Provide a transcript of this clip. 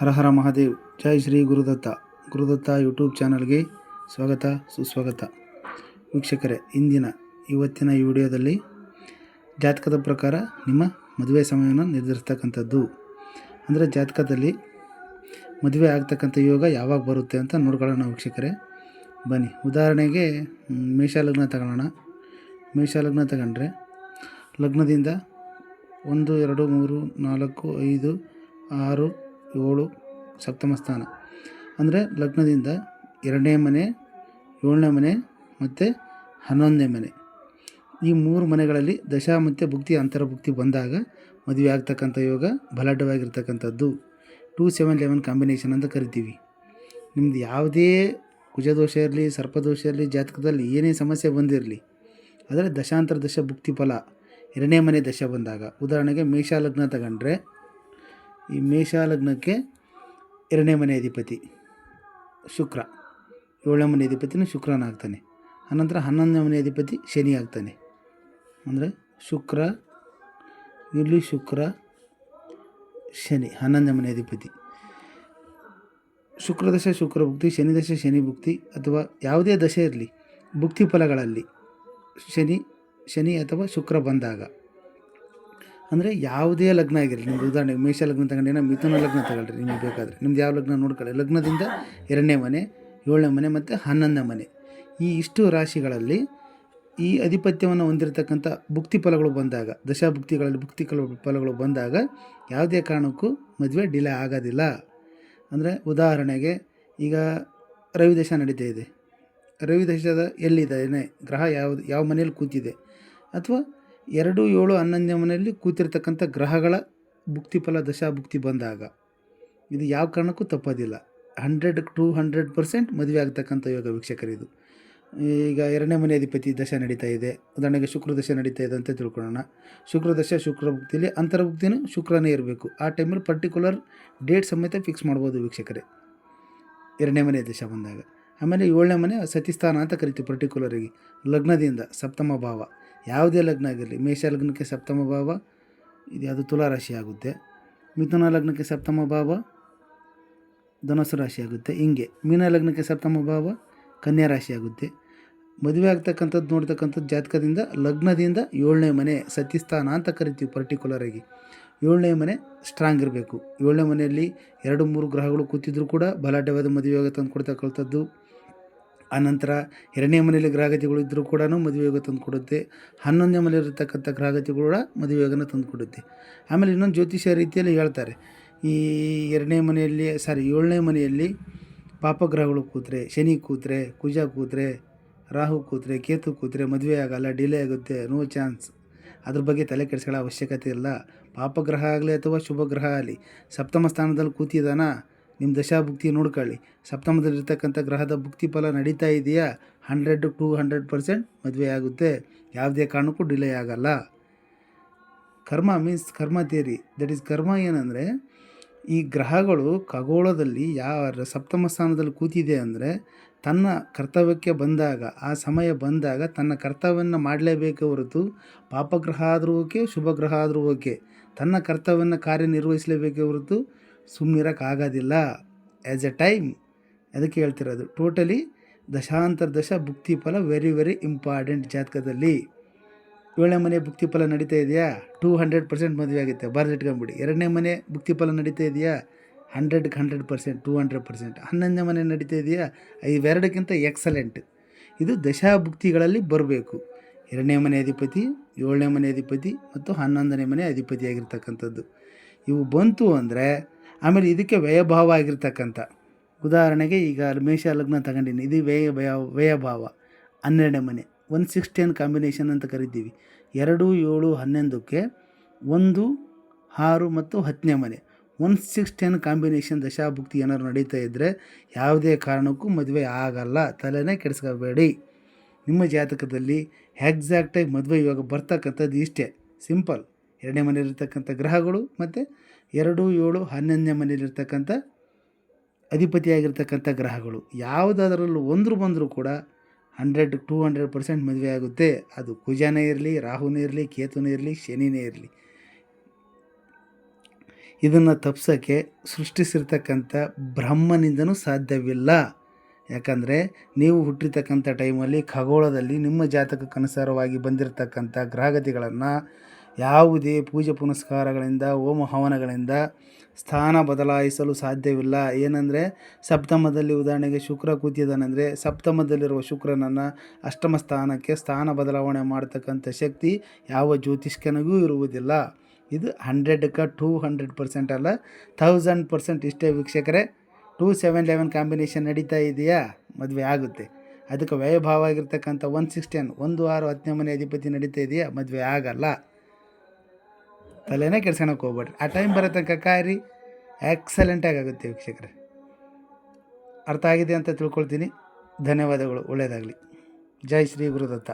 ಹರ ಹರ ಮಹಾದೇವ್. ಜೈ ಶ್ರೀ ಗುರುದತ್ತ. ಗುರುದತ್ತ ಯೂಟ್ಯೂಬ್ ಚಾನಲ್ಗೆ ಸ್ವಾಗತ, ಸುಸ್ವಾಗತ. ವೀಕ್ಷಕರೇ, ಇಂದಿನ, ಇವತ್ತಿನ ಈ ವಿಡಿಯೋದಲ್ಲಿ ಜಾತಕದ ಪ್ರಕಾರ ನಿಮ್ಮ ಮದುವೆ ಸಮಯವನ್ನು ನಿರ್ಧರಿಸ್ತಕ್ಕಂಥದ್ದು. ಅಂದರೆ ಜಾತಕದಲ್ಲಿ ಮದುವೆ ಆಗ್ತಕ್ಕಂಥ ಯೋಗ ಯಾವಾಗ ಬರುತ್ತೆ ಅಂತ ನೋಡ್ಕೊಳ್ಳೋಣ ವೀಕ್ಷಕರೇ. ಬನ್ನಿ, ಉದಾಹರಣೆಗೆ ಮೇಷ ಲಗ್ನ ತಗೊಳ್ಳೋಣ ಮೇಷ ಲಗ್ನ ತಗೊಂಡ್ರೆ, ಲಗ್ನದಿಂದ ಒಂದು, ಎರಡು, ಮೂರು, ನಾಲ್ಕು, ಐದು, ಆರು ಏಳು ಸಪ್ತಮ ಸ್ಥಾನ. ಅಂದರೆ ಲಗ್ನದಿಂದ ಎರಡನೇ ಮನೆ, ಏಳನೇ ಮನೆ ಮತ್ತು ಹನ್ನೊಂದನೇ ಮನೆ. ಈ ಮೂರು ಮನೆಗಳಲ್ಲಿ ದಶ ಮತ್ತು ಭುಕ್ತಿ ಅಂತರಭುಕ್ತಿ ಬಂದಾಗ ಮದುವೆ ಆಗ್ತಕ್ಕಂಥ ಯೋಗ ಬಲಾಢ್ಯವಾಗಿರ್ತಕ್ಕಂಥದ್ದು ಟೂ ಸೆವೆನ್ ಲೆವೆನ್ ಕಾಂಬಿನೇಷನ್ ಅಂತ ಕರಿತೀವಿ. ನಿಮ್ದು ಯಾವುದೇ ಕುಜದೋಷ ಇರಲಿ, ಸರ್ಪದೋಷ ಇರಲಿ, ಜಾತಕದಲ್ಲಿ ಏನೇ ಸಮಸ್ಯೆ ಬಂದಿರಲಿ, ಆದರೆ ದಶಾಂತರ ದಶ ಭುಕ್ತಿ ಫಲ ಎರಡನೇ ಮನೆ ದಶ ಬಂದಾಗ. ಉದಾಹರಣೆಗೆ ಮೇಷ ಲಗ್ನ ತಗೊಂಡ್ರೆ ಈ ಮೇಷಾಲಗ್ನಕ್ಕೆ ಎರಡನೇ ಮನೆ ಅಧಿಪತಿ ಶುಕ್ರ. ಏಳನೇ ಮನೆ ಅಧಿಪತಿನೂ ಶುಕ್ರನಾಗ್ತಾನೆ. ಅನಂತರ ಹನ್ನೊಂದನೇ ಮನೆ ಅಧಿಪತಿ ಶನಿ ಆಗ್ತಾನೆ ಅಂದರೆ ಶುಕ್ರ, ಇಲ್ಲಿ ಶುಕ್ರ, ಶನಿ, ಹನ್ನೊಂದನೇ ಮನೆ ಅಧಿಪತಿ. ಶುಕ್ರದಶ ಶುಕ್ರ ಭುಕ್ತಿ, ಶನಿ ದಶ, ಶನಿ ಭುಕ್ತಿ ಅಥವಾ ಯಾವುದೇ ದಶೆ ಇರಲಿ, ಭುಕ್ತಿ ಫಲಗಳಲ್ಲಿ ಶನಿ ಶನಿ ಅಥವಾ ಶುಕ್ರ ಬಂದಾಗ. ಅಂದರೆ ಯಾವುದೇ ಲಗ್ನ ಆಗಿರಲಿ, ನಿಮ್ದು ಉದಾಹರಣೆಗೆ ಮೇಷ ಲಗ್ನ ತಗೊಂಡೇನ ಮಿಥುನ ಲಗ್ನ ತಗೊಳ್ರಿ ನಿಮಗೆ ಬೇಕಾದರೆ. ನಿಮ್ದು ಯಾವ ಲಗ್ನ ನೋಡ್ಕೊಳ್ಳಿ? ಲಗ್ನದಿಂದ ಎರಡನೇ ಮನೆ, ಏಳನೇ ಮನೆ ಮತ್ತು ಹನ್ನೊಂದನೇ ಮನೆ. ಈ ಇಷ್ಟು ರಾಶಿಗಳಲ್ಲಿ ಈ ಅಧಿಪತ್ಯವನ್ನು ಹೊಂದಿರತಕ್ಕಂಥ ಭುಕ್ತಿ ಫಲಗಳು ಬಂದಾಗ, ದಶಾಭುಕ್ತಿಗಳಲ್ಲಿ ಭುಕ್ತಿ ಫಲ ಫಲಗಳು ಬಂದಾಗ ಯಾವುದೇ ಕಾರಣಕ್ಕೂ ಮದುವೆ ಡಿಲೇ ಆಗೋದಿಲ್ಲ. ಅಂದರೆ ಉದಾಹರಣೆಗೆ ಈಗ ರವಿ ದಶ ನಡೀತಾ ಇದೆ. ರವಿ ದಶದ ಎಲ್ಲಿದೆ ಗ್ರಹ ಯಾವುದು, ಯಾವ ಮನೆಯಲ್ಲಿ ಕೂತಿದೆ? ಅಥವಾ ಎರಡು ಏಳು ಹನ್ನೊಂದನೇ ಮನೆಯಲ್ಲಿ ಕೂತಿರ್ತಕ್ಕಂಥ ಗ್ರಹಗಳ ಭುಕ್ತಿಫಲ, ದಶಾಭುಕ್ತಿ ಬಂದಾಗ ಇದು ಯಾವ ಕಾರಣಕ್ಕೂ ತಪ್ಪೋದಿಲ್ಲ. ಹಂಡ್ರೆಡ್ ಟು ಹಂಡ್ರೆಡ್ ಪರ್ಸೆಂಟ್ ಮದುವೆ ಆಗ್ತಕ್ಕಂಥ ಯೋಗ ವೀಕ್ಷಕರಿದು ಈಗ ಎರಡನೇ ಮನೆ ಅಧಿಪತಿ ದಶ ನಡೀತಾ ಇದೆ. ಉದಾಹರಣೆಗೆ ಶುಕ್ರ ದಶೆ ನಡೀತಾ ಇದೆ ಅಂತ ತಿಳ್ಕೊಳ್ಳೋಣ. ಶುಕ್ರ ದಶ, ಶುಕ್ರ ಭುಕ್ತಿಯಲ್ಲಿ ಅಂತರ್ಭುಕ್ತಿನೂ ಶುಕ್ರನೇ ಇರಬೇಕು. ಆ ಟೈಮಲ್ಲಿ ಪರ್ಟಿಕ್ಯುಲರ್ ಡೇಟ್ ಸಮೇತ ಫಿಕ್ಸ್ ಮಾಡ್ಬೋದು ವೀಕ್ಷಕರೇ. ಎರಡನೇ ಮನೆ ದಶ ಬಂದಾಗ. ಆಮೇಲೆ ಏಳನೇ ಮನೆ ಸತಿಸ್ಥಾನ ಅಂತ ಕರಿತೀವಿ ಪರ್ಟಿಕ್ಯುಲರಾಗಿ ಲಗ್ನದಿಂದ ಸಪ್ತಮ ಭಾವ. ಯಾವುದೇ ಲಗ್ನ ಆಗಿರಲಿ, ಮೇಷ ಲಗ್ನಕ್ಕೆ ಸಪ್ತಮ ಭಾವ, ಇದು ಅದು ತುಲಾ ರಾಶಿ ಆಗುತ್ತೆ. ಮಿಥುನ ಲಗ್ನಕ್ಕೆ ಸಪ್ತಮ ಭಾವ, ಧನಸ್ಸು ರಾಶಿ ಆಗುತ್ತೆ. ಹಿಂಗೆ, ಮೀನ ಲಗ್ನಕ್ಕೆ ಸಪ್ತಮ ಭಾವ, ಕನ್ಯಾ ರಾಶಿ ಆಗುತ್ತೆ. ಮದುವೆ ಆಗ್ತಕ್ಕಂಥದ್ದು ನೋಡ್ತಕ್ಕಂಥದ್ದು ಜಾತಕದಿಂದ, ಲಗ್ನದಿಂದ ಏಳನೇ ಮನೆ ಸತಿಸ್ಥಾನ ಅಂತ ಕರಿತೀವಿ ಪರ್ಟಿಕ್ಯುಲರಾಗಿ ಏಳನೇ ಮನೆ ಸ್ಟ್ರಾಂಗ್ ಇರಬೇಕು. ಏಳನೇ ಮನೆಯಲ್ಲಿ ಎರಡು ಮೂರು ಗ್ರಹಗಳು ಕೂತಿದ್ರು ಕೂಡ ಬಲಾಢ್ಯವಾದ ಮದುವೆಯಾಗ ತಂದು ಕೊಡ್ತಕ್ಕಂಥದ್ದು. ಆನಂತರ ಎರಡನೇ ಮನೆಯಲ್ಲಿ ಗ್ರಹಗತಿಗಳು ಇದ್ದರೂ ಕೂಡ ಮದುವೆಯೋಗ ತಂದು ಕೊಡುತ್ತೆ ಹನ್ನೊಂದನೇ ಮನೆಯಲ್ಲಿರ್ತಕ್ಕಂಥ ಗ್ರಹಗತಿಗಳು ಕೂಡ ಮದುವೆಯೋಗನ ತಂದು ಕೊಡುತ್ತೆ ಆಮೇಲೆ ಇನ್ನೊಂದು ಜ್ಯೋತಿಷ್ಯ ರೀತಿಯಲ್ಲಿ ಹೇಳ್ತಾರೆ. ಈ ಎರಡನೇ ಮನೆಯಲ್ಲಿ ಸಾರಿ ಏಳನೇ ಮನೆಯಲ್ಲಿ ಪಾಪಗ್ರಹಗಳು ಕೂತ್ರೆ, ಶನಿ ಕೂತ್ರೆ, ಕುಜ ಕೂತ್ರೆ, ರಾಹು ಕೂತ್ರೆ, ಕೇತು ಕೂತ್ರೆ ಮದುವೆ ಆಗಲ್ಲ ಡಿಲೇ ಆಗುತ್ತೆ ನೋ ಚಾನ್ಸ್ ಅದ್ರ ಬಗ್ಗೆ ತಲೆ ಕೆಡಿಸ್ಕೊಳ್ಳೋ ಅವಶ್ಯಕತೆ ಇಲ್ಲ. ಪಾಪಗ್ರಹ ಆಗಲಿ ಅಥವಾ ಶುಭ ಗ್ರಹ ಆಗಲಿ, ಸಪ್ತಮ ಸ್ಥಾನದಲ್ಲಿ ಕೂತಿದಾನ? ನಿಮ್ಮ ದಶಾಭುಕ್ತಿ ನೋಡ್ಕೊಳ್ಳಿ. ಸಪ್ತಮದಲ್ಲಿರ್ತಕ್ಕಂಥ ಗ್ರಹದ ಭುಕ್ತಿ ಫಲ ನಡೀತಾ ಇದೆಯಾ? ಹಂಡ್ರೆಡ್ ಟು ಹಂಡ್ರೆಡ್ ಪರ್ಸೆಂಟ್ ಮದುವೆ ಆಗುತ್ತೆ. ಯಾವುದೇ ಕಾರಣಕ್ಕೂ ಡಿಲೇ ಆಗಲ್ಲ. ಕರ್ಮ ಮೀನ್ಸ್ ಕರ್ಮ ಥಿಯರಿ. ದಟ್ ಈಸ್ ಕರ್ಮ ಏನಂದರೆ, ಈ ಗ್ರಹಗಳು ಖಗೋಳದಲ್ಲಿ ಯಾವ ಸಪ್ತಮ ಸ್ಥಾನದಲ್ಲಿ ಕೂತಿದೆ ಅಂದರೆ, ತನ್ನ ಕರ್ತವ್ಯಕ್ಕೆ ಬಂದಾಗ, ಆ ಸಮಯ ಬಂದಾಗ ತನ್ನ ಕರ್ತವ್ಯವನ್ನು ಮಾಡಲೇಬೇಕು ಹೊರತು ಪಾಪಗ್ರಹ ಆದರೂ ಓಕೆ ಶುಭ ಗ್ರಹ ಆದರೂ ಓಕೆ. ತನ್ನ ಕರ್ತವ್ಯವನ್ನು ಕಾರ್ಯನಿರ್ವಹಿಸಲೇಬೇಕೇ ಹೊರತು ಸುಮ್ಮನಿರೋಕ್ಕಾಗೋದಿಲ್ಲ ಆ್ಯಸ್ ಎ ಟೈಮ್ ಅದಕ್ಕೆ ಹೇಳ್ತಿರೋದು ಟೋಟಲಿ ದಶಾಂತರ ದಶ ಭುಕ್ತಿ ಫಲ ವೆರಿ ವೆರಿ ಇಂಪಾರ್ಟೆಂಟ್ ಜಾತಕದಲ್ಲಿ. ಏಳನೇ ಮನೆ ಭುಕ್ತಿ ಫಲ ನಡೀತಾ ಇದೆಯಾ? ಟೂ ಹಂಡ್ರೆಡ್ ಪರ್ಸೆಂಟ್ ಮದುವೆ ಆಗುತ್ತೆ ಬರೆದಿಟ್ಕೊಂಬಿಡಿ ಎರಡನೇ ಮನೆ ಭುಕ್ತಿ ಫಲ ನಡೀತಾ ಇದೆಯಾ? ಹಂಡ್ರೆಡ್ಗೆ hundred percent two hundred percent ಹನ್ನೊಂದನೇ ಮನೆ ನಡೀತಾ ಇದೆಯಾ? ಇವೆರಡಕ್ಕಿಂತ ಎಕ್ಸಲೆಂಟ್ ಇದು ದಶಾ ಭುಕ್ತಿಗಳಲ್ಲಿ ಬರಬೇಕು. ಎರಡನೇ ಮನೆ ಅಧಿಪತಿ, ಏಳನೇ ಮನೆ ಅಧಿಪತಿ ಮತ್ತು ಹನ್ನೊಂದನೇ ಮನೆ ಅಧಿಪತಿಯಾಗಿರ್ತಕ್ಕಂಥದ್ದು ಇವು ಬಂತು ಅಂದರೆ ಆಮೇಲೆ ಇದಕ್ಕೆ ವ್ಯಯಭಾವ ಆಗಿರ್ತಕ್ಕಂಥ. ಉದಾಹರಣೆಗೆ ಈಗ ಮೇಷ ಲಗ್ನ ತಗೊಂಡಿನಿ. ಇದು ವ್ಯಯ ವ್ಯಯ ವ್ಯಯಭಾವ. ಹನ್ನೆರಡನೇ ಮನೆ. ಒನ್ ಸಿಕ್ಸ್ ಟೆನ್ ಕಾಂಬಿನೇಷನ್ ಅಂತ ಕರಿತೀವಿ. ಎರಡು, ಏಳು, ಹನ್ನೊಂದಕ್ಕೆ ಒಂದು, ಆರು ಮತ್ತು ಹತ್ತನೇ ಮನೆ. ಒನ್ ಸಿಕ್ಸ್ ಟೆನ್ ಕಾಂಬಿನೇಷನ್ ದಶಾಭುಕ್ತಿ ಏನಾದ್ರು ನಡೀತಾ ಇದ್ದರೆ ಯಾವುದೇ ಕಾರಣಕ್ಕೂ ಮದುವೆ ಆಗಲ್ಲ. ತಲೆನೇ ಕೆಡಿಸ್ಕೋಬೇಡಿ. ನಿಮ್ಮ ಜಾತಕದಲ್ಲಿ ಎಕ್ಸಾಕ್ಟಾಗಿ ಮದುವೆ ಇವಾಗ ಬರ್ತಕ್ಕಂಥದ್ದು ಇಷ್ಟೇ. ಸಿಂಪಲ್. ಎರಡನೇ ಮನೆಯಲ್ಲಿರ್ತಕ್ಕಂಥ ಗ್ರಹಗಳು ಮತ್ತು ಎರಡು, ಏಳು, ಹನ್ನೊಂದನೇ ಮನೆಯಲ್ಲಿರ್ತಕ್ಕಂಥ ಅಧಿಪತಿಯಾಗಿರ್ತಕ್ಕಂಥ ಗ್ರಹಗಳು. ಯಾವುದಾದ್ರಲ್ಲೂ ಒಂದರು ಬಂದರೂ ಕೂಡ ಹಂಡ್ರೆಡ್, ಟೂ ಹಂಡ್ರೆಡ್ ಪರ್ಸೆಂಟ್ ಮದುವೆ ಆಗುತ್ತೆ. ಅದು ಕುಜನೇ ಇರಲಿ, ರಾಹುನೇ ಇರಲಿ, ಕೇತುನೇ ಇರಲಿ, ಶನಿನೇ ಇರಲಿ. ಇದನ್ನು ತಪ್ಸೋಕ್ಕೆ ಸೃಷ್ಟಿಸಿರ್ತಕ್ಕಂಥ ಬ್ರಹ್ಮನಿಂದನೂ ಸಾಧ್ಯವಿಲ್ಲ. ಯಾಕಂದರೆ ನೀವು ಹುಟ್ಟಿರ್ತಕ್ಕಂಥ ಟೈಮಲ್ಲಿ ಖಗೋಳದಲ್ಲಿ ನಿಮ್ಮ ಜಾತಕಕ್ಕನುಸಾರವಾಗಿ ಬಂದಿರತಕ್ಕಂಥ ಗ್ರಹಗತಿಗಳನ್ನು ಯಾವುದೇ ಪೂಜೆ ಪುನಸ್ಕಾರಗಳಿಂದ, ಹೋಮ ಹವನಗಳಿಂದ ಸ್ಥಾನ ಬದಲಾಯಿಸಲು ಸಾಧ್ಯವಿಲ್ಲ. ಏನಂದರೆ, ಸಪ್ತಮದಲ್ಲಿ ಉದಾಹರಣೆಗೆ ಶುಕ್ರ ಕೂತಿದ್ದಾನೆಂದರೆ, ಸಪ್ತಮದಲ್ಲಿರುವ ಶುಕ್ರನನ್ನು ಅಷ್ಟಮ ಸ್ಥಾನಕ್ಕೆ ಸ್ಥಾನ ಬದಲಾವಣೆ ಮಾಡತಕ್ಕಂಥ ಶಕ್ತಿ ಯಾವ ಜ್ಯೋತಿಷ್ಕನಿಗೂ ಇರುವುದಿಲ್ಲ. ಇದು ಹಂಡ್ರೆಡ್ಗೆ ಟೂ ಹಂಡ್ರೆಡ್ ಪರ್ಸೆಂಟ್ ಅಲ್ಲ, ಥೌಸಂಡ್ ಪರ್ಸೆಂಟ್ ಇಷ್ಟೇ ವೀಕ್ಷಕರೇ. ಟೂ ಸೆವೆನ್ ಲೆವೆನ್ ಕಾಂಬಿನೇಷನ್ ನಡೀತಾ ಇದೆಯಾ? ಮದುವೆ ಆಗುತ್ತೆ. ಅದಕ್ಕೆ ವ್ಯಯಭಾವ ಆಗಿರ್ತಕ್ಕಂಥ ಒನ್ ಸಿಕ್ಸ್ಟೆನ್, ಒಂದು ಆರು ಹತ್ತನೇ ಮನೆ ಅಧಿಪತಿ ನಡೀತಾ ಇದೆಯಾ? ಮದುವೆ ಆಗಲ್ಲ. ತಲೆನೇ ಕೆಡ್ಸ್ಕೊಳಕ್ಕೆ ಹೋಗ್ಬೇಡ್ರಿ. ಆ ಟೈಮ್ ಬರೋ ತನಕ ಕಾಯಿರಿ. ಎಕ್ಸಲೆಂಟಾಗಿ ಆಗುತ್ತೆ ವೀಕ್ಷಕರೇ. ಅರ್ಥ ಆಗಿದೆ ಅಂತ ತಿಳ್ಕೊಳ್ತೀನಿ. ಧನ್ಯವಾದಗಳು. ಒಳ್ಳೆಯದಾಗಲಿ ಜೈ ಶ್ರೀ ಗುರುದತ್ತ.